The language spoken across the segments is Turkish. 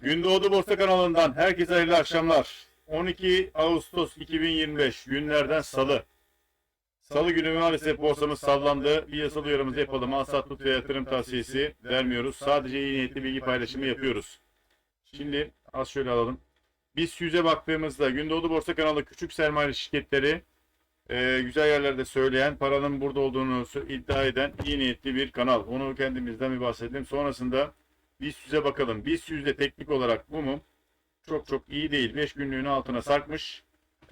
Gündoğdu Borsa kanalından herkese hayırlı akşamlar. 12 Ağustos 2025 günlerden salı. Salı günü maalesef borsamız sallandı. Bir yasal uyarımızı yapalım. Alsat tut ve yatırım tavsiyesi vermiyoruz. Sadece iyi niyetli bilgi paylaşımı yapıyoruz. Şimdi az şöyle alalım. Biz yüze baktığımızda Gündoğdu Borsa kanalı küçük sermaye şirketleri e, güzel yerlerde söyleyen, paranın burada olduğunu iddia eden iyi niyetli bir kanal. Onu kendimizden bir bahsedelim. Sonrasında BIST 100'e bakalım. BIST 100'de teknik olarak bu mum çok çok iyi değil. 5 günlüğün altına sarkmış.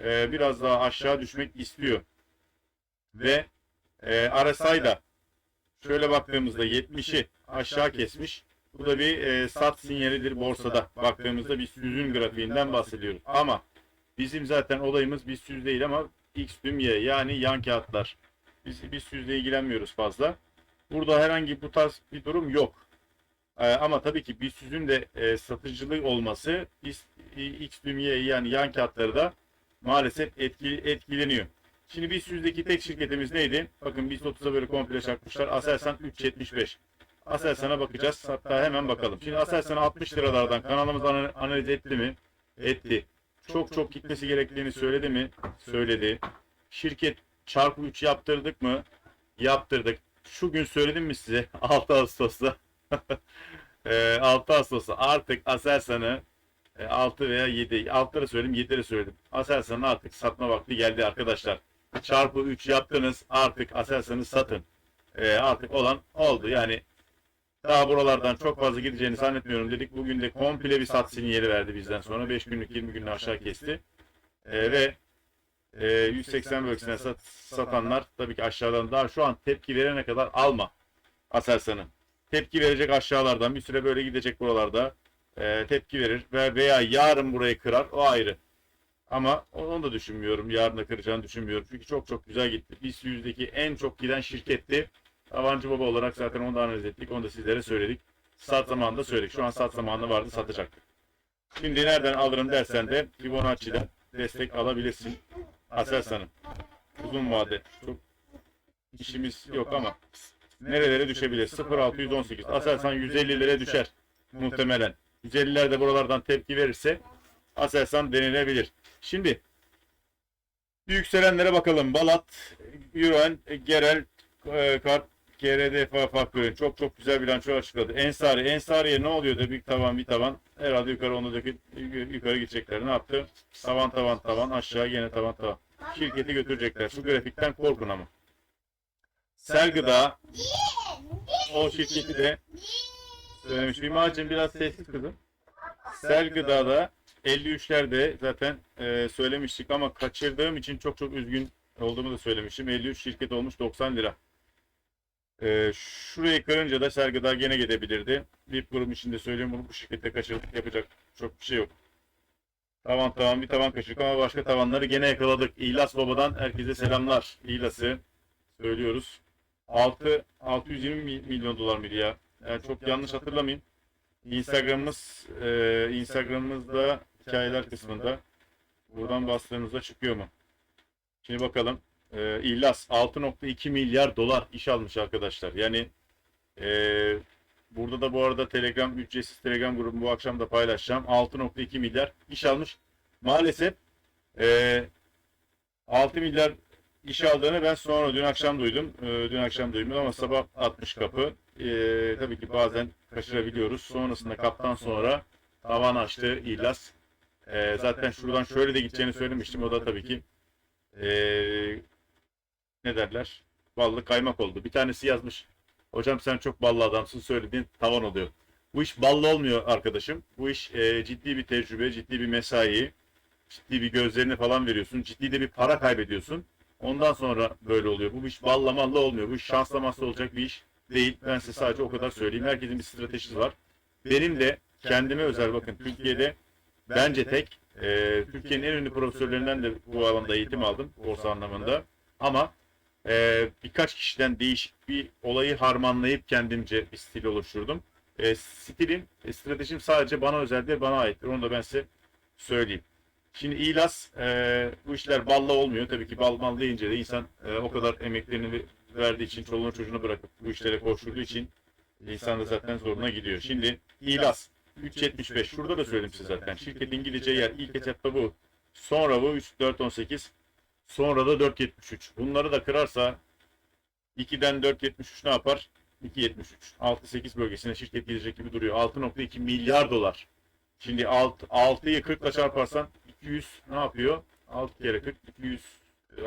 Ee, biraz daha aşağı düşmek istiyor. Ve e, RSI da şöyle baktığımızda 70'i aşağı kesmiş. Bu da bir e, sat sinyalidir borsada. Baktığımızda BIST 100'ün grafiğinden bahsediyoruz. Ama bizim zaten olayımız BIST 100 değil ama X tüm Y yani yan kağıtlar. Biz 100 ile ilgilenmiyoruz fazla. Burada herhangi bu tarz bir durum yok. Ee, ama tabii ki BIST 100'ün de e, satıcılığı olması BIST X tüm Y yani yan kağıtları da maalesef etki, etkileniyor. Şimdi BIST 100'deki tek şirketimiz neydi? Bakın BIST 30'a böyle komple çakmışlar. Aselsan 3.75. Aselsan'a bakacağız. Hatta hemen bakalım. Şimdi Aselsan 60 liralardan kanalımız ana- analiz etti mi? Etti. Çok çok gitmesi gerektiğini söyledi mi? Söyledi. Şirket çarpı 3 yaptırdık mı? Yaptırdık. Şu gün söyledim mi size? 6 Ağustos'ta. Eee, 6 Ağustos'ta artık Aselsan'ı e, 6 veya 7, 6 lira söyledim 7 lira söyledim. Aselsan'ın artık satma vakti geldi arkadaşlar. Çarpı 3 yaptınız artık Aselsan'ı satın. E, artık olan oldu yani daha buralardan çok fazla gideceğini zannetmiyorum dedik. Bugün de komple bir sat sinyali verdi bizden sonra. 5 günlük 20 günlük aşağı kesti. E, ve e, 180 bölgesine sat, satanlar tabii ki aşağıdan daha şu an tepki verene kadar alma Aselsan'ı. Tepki verecek aşağılardan bir süre böyle gidecek buralarda e, tepki verir ve veya yarın burayı kırar o ayrı. Ama onu da düşünmüyorum. Yarın da kıracağını düşünmüyorum. Çünkü çok çok güzel gitti. BIST 100'deki en çok giden şirketti. Avancı Baba olarak zaten onu da analiz ettik. Onu da sizlere söyledik. Sat zamanında söyledik. Şu an sat zamanı vardı satacaktık. Şimdi nereden alırım dersen de Fibonacci'den destek alabilirsin. Aselsan'ın. Uzun vade. Çok işimiz yok ama nerelere düşebilir? 0.618. Aselsan 150 lira düşer. Muhtemelen. 150'ler de buralardan tepki verirse Aselsan denilebilir. Şimdi yükselenlere bakalım. Balat, Euroen, Gerel, e, Kart, GRD Faktörü çok çok güzel bilanço açıkladı. Ensari, Ensari'ye ne oluyordu? Bir tavan bir tavan. Herhalde yukarı onu da yukarı gidecekler. Ne yaptı? Tavan tavan tavan aşağı yine tavan tavan. Şirketi götürecekler. Şu grafikten korkun ama. Sel Gıda o şirketi de söylemiş. Mimacım biraz sessiz kızım. Sel Gıda'da 53'lerde zaten e, söylemiştik ama kaçırdığım için çok çok üzgün olduğumu da söylemiştim. 53 şirket olmuş 90 lira. E, şurayı kırınca da Sel Gıda gene gidebilirdi. VIP grubu içinde söylüyorum bunu bu şirkette kaçırdık yapacak çok bir şey yok. Tavan tavan bir tavan kaçırdık ama başka tavanları gene yakaladık. İhlas Baba'dan herkese selamlar. İhlas'ı söylüyoruz. 6 620 mi- milyon dolar mıydı ya? Yani çok yanlış hatırlamayayım. Instagram'ımız e, Instagram'ımızda hikayeler kısmında buradan bastığımızda çıkıyor mu? Şimdi bakalım. E, İhlas 6.2 milyar dolar iş almış arkadaşlar. Yani e, burada da bu arada Telegram ücretsiz Telegram grubu bu akşam da paylaşacağım. 6.2 milyar iş almış. Maalesef e, 6 milyar iş aldığını ben sonra dün akşam duydum. E, dün akşam duydum ama sabah 60 kapı. E, tabii ki bazen kaçırabiliyoruz. Sonrasında kaptan sonra tavan açtı İhlas. E, zaten şuradan şöyle de gideceğini söylemiştim. O da tabii ki e, ne derler? Ballı kaymak oldu. Bir tanesi yazmış. Hocam sen çok ballı adamsın söylediğin tavan oluyor. Bu iş ballı olmuyor arkadaşım. Bu iş e, ciddi bir tecrübe, ciddi bir mesai, ciddi bir gözlerini falan veriyorsun. Ciddi de bir para kaybediyorsun. Ondan sonra böyle oluyor. Bu iş balla malla olmuyor. Bu iş şansla olacak bir iş değil. Ben size sadece o kadar söyleyeyim. Herkesin bir stratejisi var. Benim de kendime özel bakın Türkiye'de bence tek e, Türkiye'nin en ünlü profesörlerinden de bu alanda eğitim aldım borsa anlamında. Ama e, birkaç kişiden değişik bir olayı harmanlayıp kendimce bir stil oluşturdum. E, stilim, e, stratejim sadece bana özel değil, bana aittir. Onu da ben size söyleyeyim. Şimdi İlas e, bu işler balla olmuyor. Tabii ki bal mal deyince de insan e, o kadar emeklerini verdiği için, çoluğunu çocuğunu bırakıp bu işlere koşturduğu için insan da zaten zoruna gidiyor. Şimdi İlas 3.75. Şurada da söyledim size zaten. Şirketin gideceği yer ilk etapta bu. Sonra bu 3 4.18. Sonra da 4.73. Bunları da kırarsa 2'den 4.73 ne yapar? 2.73. 6-8 bölgesine şirket gidecek gibi duruyor. 6.2 milyar dolar. Şimdi 6, 6'yı 40 ile çarparsan 200 ne yapıyor? 6 kere 40 200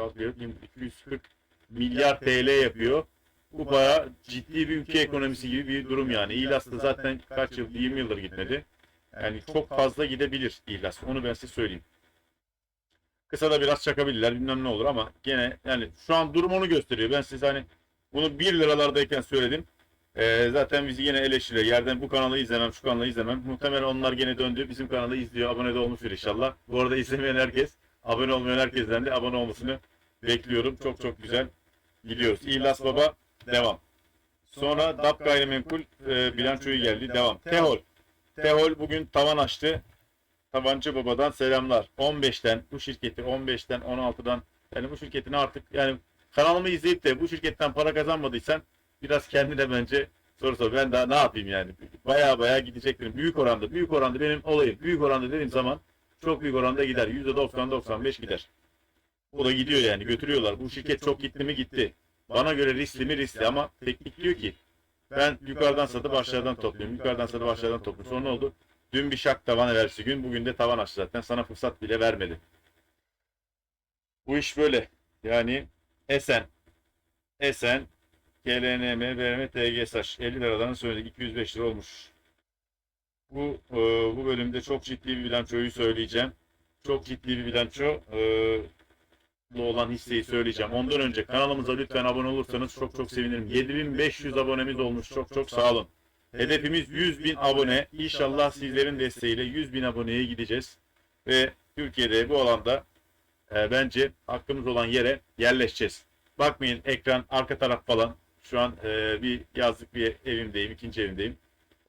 6 kere 20, 240 milyar TL yapıyor. Bu bayağı ciddi bir ülke ekonomisi gibi bir durum yani. İlas da zaten kaç yıl 20 yıldır gitmedi. Yani çok fazla gidebilir İlas. Onu ben size söyleyeyim. Kısa da biraz çakabilirler bilmem ne olur ama gene yani şu an durum onu gösteriyor. Ben size hani bunu 1 liralardayken söyledim. Ee, zaten bizi yine eleştiriyor. Yerden bu kanalı izlemem, şu kanalı izlemem. Muhtemelen onlar gene döndü. Bizim kanalı izliyor. Abone de olmuştur inşallah. Bu arada izlemeyen herkes, abone olmayan herkesten de abone olmasını bekliyorum. Çok çok güzel gidiyoruz. İhlas Baba devam. Sonra DAP gayrimenkul e, bilançoyu geldi. Devam. Tehol. Tehol bugün tavan açtı. Tabancı Baba'dan selamlar. 15'ten bu şirketi 15'ten 16'dan yani bu şirketin artık yani kanalımı izleyip de bu şirketten para kazanmadıysan biraz kendine bence soru sor. Ben daha ne yapayım yani? Baya baya gideceklerim. Büyük oranda, büyük oranda benim olayım. Büyük oranda dediğim zaman çok büyük oranda gider. %90-95 gider. O da gidiyor yani götürüyorlar. Bu şirket çok gitti mi gitti. Bana göre riskli mi riskli ama teknik diyor ki ben yukarıdan satıp aşağıdan topluyorum. Yukarıdan satıp aşağıdan topluyorum. Sonra ne oldu? Dün bir şak tavan versi gün. Bugün de tavan açtı zaten. Sana fırsat bile vermedi. Bu iş böyle. Yani Esen. Esen. KLNM, BRM, TGSH. 50 liradan söyledik. 205 lira olmuş. Bu e, bu bölümde çok ciddi bir bilançoyu söyleyeceğim. Çok ciddi bir bilanço e, olan hisseyi söyleyeceğim. Ondan önce kanalımıza lütfen abone olursanız çok çok sevinirim. 7500 abonemiz olmuş. Çok çok sağ olun. Hedefimiz 100 bin abone. İnşallah sizlerin desteğiyle 100 bin aboneye gideceğiz. Ve Türkiye'de bu alanda e, bence hakkımız olan yere yerleşeceğiz. Bakmayın ekran arka taraf falan. Şu an e, bir yazlık bir evimdeyim, ikinci evimdeyim.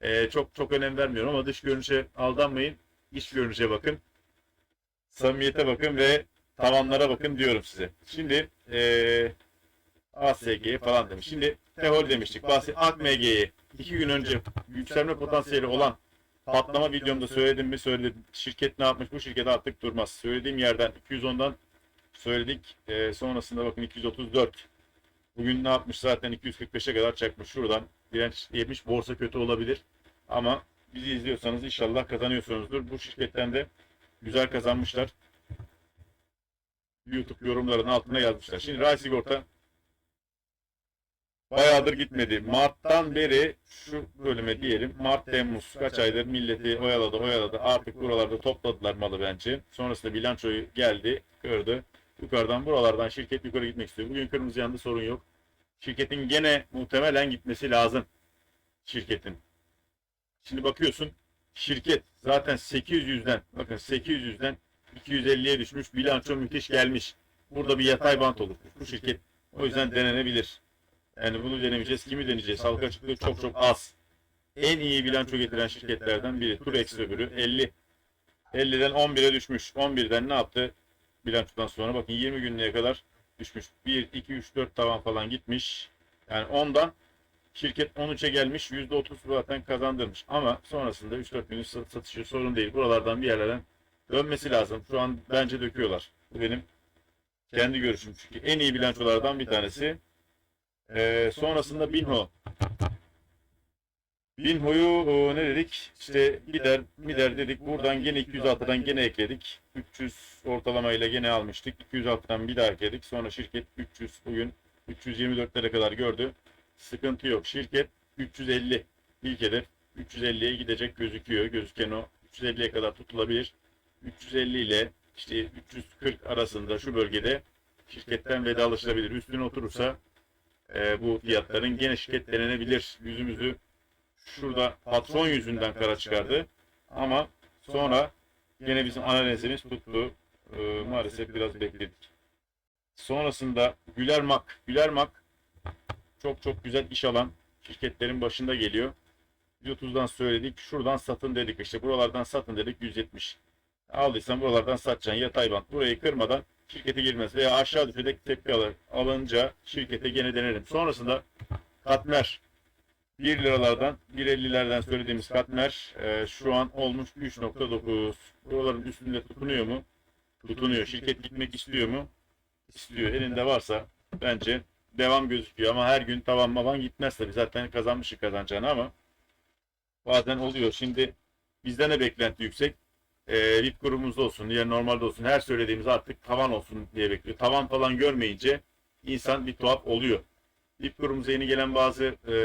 E, çok çok önem vermiyorum ama dış görünüşe aldanmayın. İç görünüşe bakın. Samimiyete bakın ve tavanlara bakın diyorum size. Şimdi e, ASG falan demiş. Şimdi Tehol demiştik. Bahsi AKMG'yi iki gün önce yükselme potansiyeli olan patlama videomda söyledim mi söyledim. Şirket ne yapmış? Bu şirket artık durmaz. Söylediğim yerden 210'dan söyledik. E, sonrasında bakın 234. Bugün ne yapmış? Zaten 245'e kadar çakmış. Şuradan direnç yemiş. Borsa kötü olabilir. Ama bizi izliyorsanız inşallah kazanıyorsunuzdur. Bu şirketten de güzel kazanmışlar. YouTube yorumların altına yazmışlar. Şimdi Ray Sigorta bayağıdır gitmedi. Mart'tan beri şu bölüme diyelim. Mart, Temmuz kaç aydır milleti oyaladı oyaladı. Artık buralarda topladılar malı bence. Sonrasında bilançoyu geldi, gördü. Yukarıdan buralardan şirket yukarı gitmek istiyor. Bugün kırmızı yandı sorun yok. Şirketin gene muhtemelen gitmesi lazım. Şirketin. Şimdi bakıyorsun şirket zaten 800'den bakın 800'den 250'ye düşmüş. Bilanço müthiş gelmiş. Burada bir yatay bant olur. Bu şirket o yüzden denenebilir. Yani bunu denemeyeceğiz. Kimi deneyeceğiz? Halka açıklığı çok çok az. En iyi bilanço getiren şirketlerden biri. Turex öbürü 50. 50'den 11'e düşmüş. 11'den ne yaptı? Bilançodan sonra bakın 20 günlüğe kadar düşmüş. 1, 2, 3, 4 tavan falan gitmiş. Yani ondan şirket 13'e gelmiş. %30 zaten kazandırmış. Ama sonrasında 3-4 günlük sat- satışı sorun değil. Buralardan bir yerlerden dönmesi lazım. Şu an bence döküyorlar. Bu benim kendi görüşüm. Çünkü en iyi bilançolardan bir tanesi. Ee, sonrasında Binho. Binho'yu o, ne dedik? İşte lider, mider dedik. Buradan gene 206'dan gene ekledik. 300 ortalamayla gene almıştık. 206'dan bir daha ekledik. Sonra şirket 300 bugün 324'lere kadar gördü. Sıkıntı yok. Şirket 350 ilk hedef 350'ye gidecek gözüküyor. Gözüken o 350'ye kadar tutulabilir. 350 ile işte 340 arasında şu bölgede şirketten vedalaşılabilir. Üstüne oturursa e, bu fiyatların gene şirket denenebilir. Yüzümüzü şurada patron yüzünden kara çıkardı. Ama sonra gene bizim analizimiz tuttu. E, maalesef biraz bekledik. Sonrasında Güler Mak. Güler Mak çok çok güzel iş alan şirketlerin başında geliyor. 130'dan söyledik. Şuradan satın dedik. işte buralardan satın dedik 170. Aldıysan buralardan satacaksın. Yatay bant. Burayı kırmadan şirkete girmez. Veya aşağı düşerek tepki alır. Alınca şirkete gene denerim. Sonrasında Katmer. 1 liralardan 1.50'lerden söylediğimiz katmer e, şu an olmuş 3.9. Buraların üstünde tutunuyor mu? Tutunuyor. Şirket gitmek istiyor mu? İstiyor. Elinde varsa bence devam gözüküyor ama her gün tavan mavan gitmez tabii. Zaten kazanmışık kazanacağını ama bazen oluyor. Şimdi bizden de beklenti yüksek. E, VIP grubumuzda olsun, diğer normalde olsun. Her söylediğimiz artık tavan olsun diye bekliyor. Tavan falan görmeyince insan bir tuhaf oluyor. VIP grubumuza yeni gelen bazı e,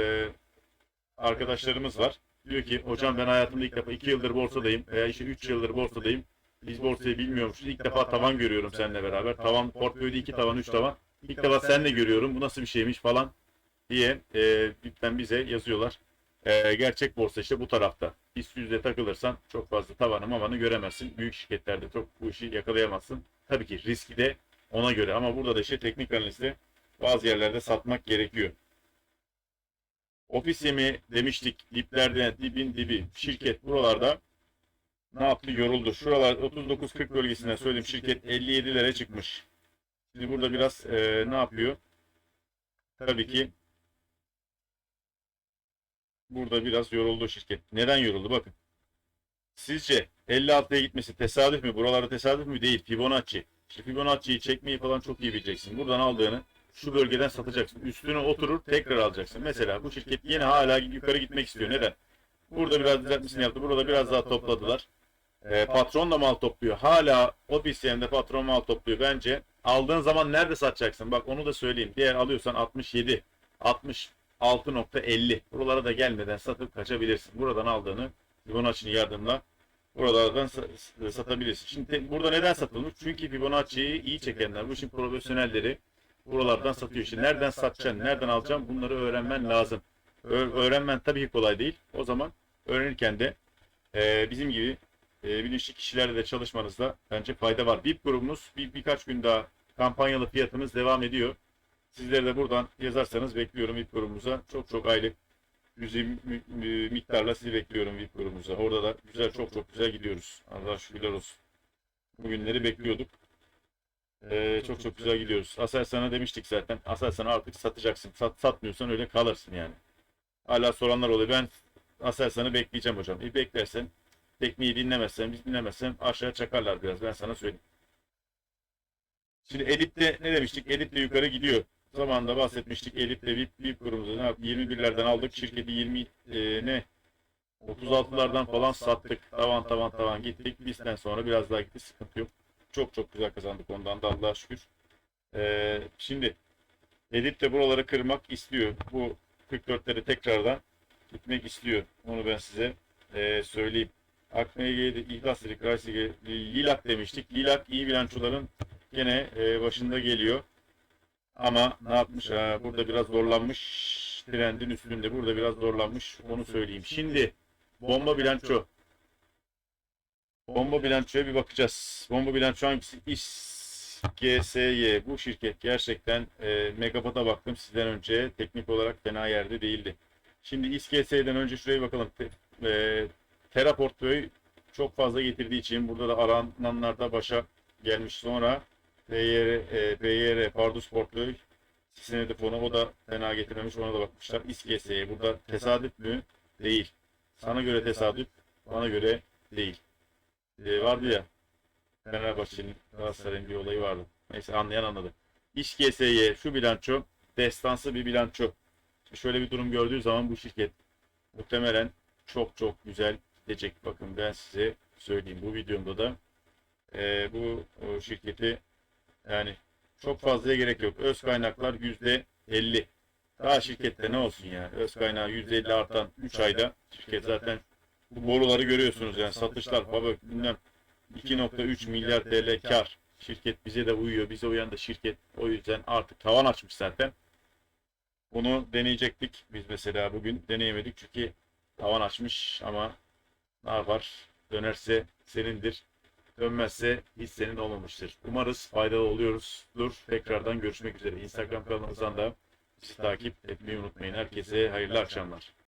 arkadaşlarımız var. Diyor ki hocam ben hayatımda ilk defa 2 yıldır borsadayım veya işte 3 yıldır borsadayım. Biz borsayı bilmiyormuşuz. İlk defa tavan görüyorum seninle beraber. Tavan portföyde 2 tavan 3 tavan. İlk defa seninle görüyorum. Bu nasıl bir şeymiş falan diye e, VIP'ten bize yazıyorlar. E, gerçek borsa işte bu tarafta. BIST yüzde takılırsan çok fazla tavanı mavanı göremezsin. Büyük şirketlerde çok bu işi yakalayamazsın. Tabii ki riski de ona göre ama burada da işte teknik analizde bazı yerlerde satmak gerekiyor. Ofis yemi demiştik diplerde dibin dibi şirket buralarda ne yaptı yoruldu. Şuralar 39-40 bölgesinden söylediğim şirket 57'lere çıkmış. Şimdi burada biraz e, ne yapıyor? Tabii ki burada biraz yoruldu şirket. Neden yoruldu? Bakın. Sizce 56'ya gitmesi tesadüf mü? Buralarda tesadüf mü? Değil. Fibonacci. İşte Fibonacci'yi çekmeyi falan çok iyi bileceksin. Buradan aldığını şu bölgeden satacaksın. Üstüne oturur tekrar alacaksın. Mesela bu şirket yine hala yukarı gitmek istiyor. Neden? Burada biraz düzeltmesini yaptı. Burada biraz daha topladılar. Ee, patron da mal topluyor. Hala o BCM'de patron mal topluyor. Bence aldığın zaman nerede satacaksın? Bak onu da söyleyeyim. Diğer alıyorsan 67, 66.50. Buralara da gelmeden satıp kaçabilirsin. Buradan aldığını Fibonacci'nin yardımıyla buralardan sa- satabilirsin. Şimdi burada neden satılmış? Çünkü Fibonacci'yi iyi çekenler, bu işin profesyonelleri buralardan satıyor. İşte nereden satacaksın, nereden alacaksın bunları öğrenmen lazım. Ö- öğrenmen tabii ki kolay değil. O zaman öğrenirken de e, bizim gibi e, bilinçli kişilerle de çalışmanızda bence fayda var. VIP grubumuz bir, birkaç gün daha kampanyalı fiyatımız devam ediyor. Sizleri de buradan yazarsanız bekliyorum VIP grubumuza. Çok çok aylık cüzi mi- mi- miktarla sizi bekliyorum VIP grubumuza. Orada da güzel çok çok güzel gidiyoruz. Allah şükürler olsun. Bugünleri bekliyorduk. Ee, çok çok güzel gidiyoruz. Aselsan'a demiştik zaten. Aselsan'a artık satacaksın. Sat, satmıyorsan öyle kalırsın yani. Hala soranlar oluyor. Ben Aselsan'ı bekleyeceğim hocam. İyi beklersen, tekniği dinlemezsen, biz dinlemezsen aşağı çakarlar biraz. Ben sana söyleyeyim. Şimdi Elit'te ne demiştik? Elit'le yukarı gidiyor. Zamanında bahsetmiştik. Elit'le VIP, VIP grubumuzu ne yaptık? 21'lerden aldık. Şirketi 20 e, ne? 36'lardan falan sattık. Tavan tavan tavan gittik. Bizden sonra biraz daha gitti. Sıkıntı yok. Çok çok güzel kazandık ondan da Allah'a şükür. Ee, şimdi Edip de buraları kırmak istiyor. Bu 44'leri tekrardan gitmek istiyor. Onu ben size ee, söyleyeyim. Akmeye'de İhlas dedik, Raysi'ye Lilak demiştik. Lilak iyi bilançoların gene ee, başında geliyor. Ama ne yapmış? Ha, burada biraz zorlanmış. Trendin üstünde burada biraz zorlanmış. Onu söyleyeyim. Şimdi bomba bilanço. Bomba bilançoya bir bakacağız. Bomba bilanço hangisi? İSGSY. Bu şirket gerçekten e, Megapod'a baktım sizden önce. Teknik olarak fena yerde değildi. Şimdi İSGS'den önce şuraya bakalım. Te, e, Terra portföy çok fazla getirdiği için burada da arananlarda başa gelmiş. Sonra PYR, e, PYR Pardus portföy senedi fonu o da fena getirmemiş. Ona da bakmışlar. İSGS'ye. Burada tesadüf mü? Değil. Sana göre tesadüf, bana göre değil. Ee, vardı ya Fenerbahçe'nin Galatasaray'ın bir olayı vardı. Neyse anlayan anladı. İş GSY şu bilanço destansı bir bilanço. Şöyle bir durum gördüğü zaman bu şirket muhtemelen çok çok güzel gidecek. Bakın ben size söyleyeyim bu videomda da e, bu şirketi yani çok fazlaya gerek yok. Öz kaynaklar yüzde 50. Daha şirkette ne olsun yani? Öz kaynağı yüzde 50 artan 3 ayda şirket zaten bu boruları görüyorsunuz yani satışlar baba bilmem 2.3 milyar TL kar. Şirket bize de uyuyor. Bize uyan da şirket. O yüzden artık tavan açmış zaten. Bunu deneyecektik. Biz mesela bugün deneyemedik çünkü tavan açmış ama ne yapar? Dönerse senindir. Dönmezse hiç senin olmamıştır. Umarız faydalı oluyoruz. Dur tekrardan görüşmek üzere. Instagram kanalımızdan da bizi takip etmeyi unutmayın. Herkese hayırlı akşamlar.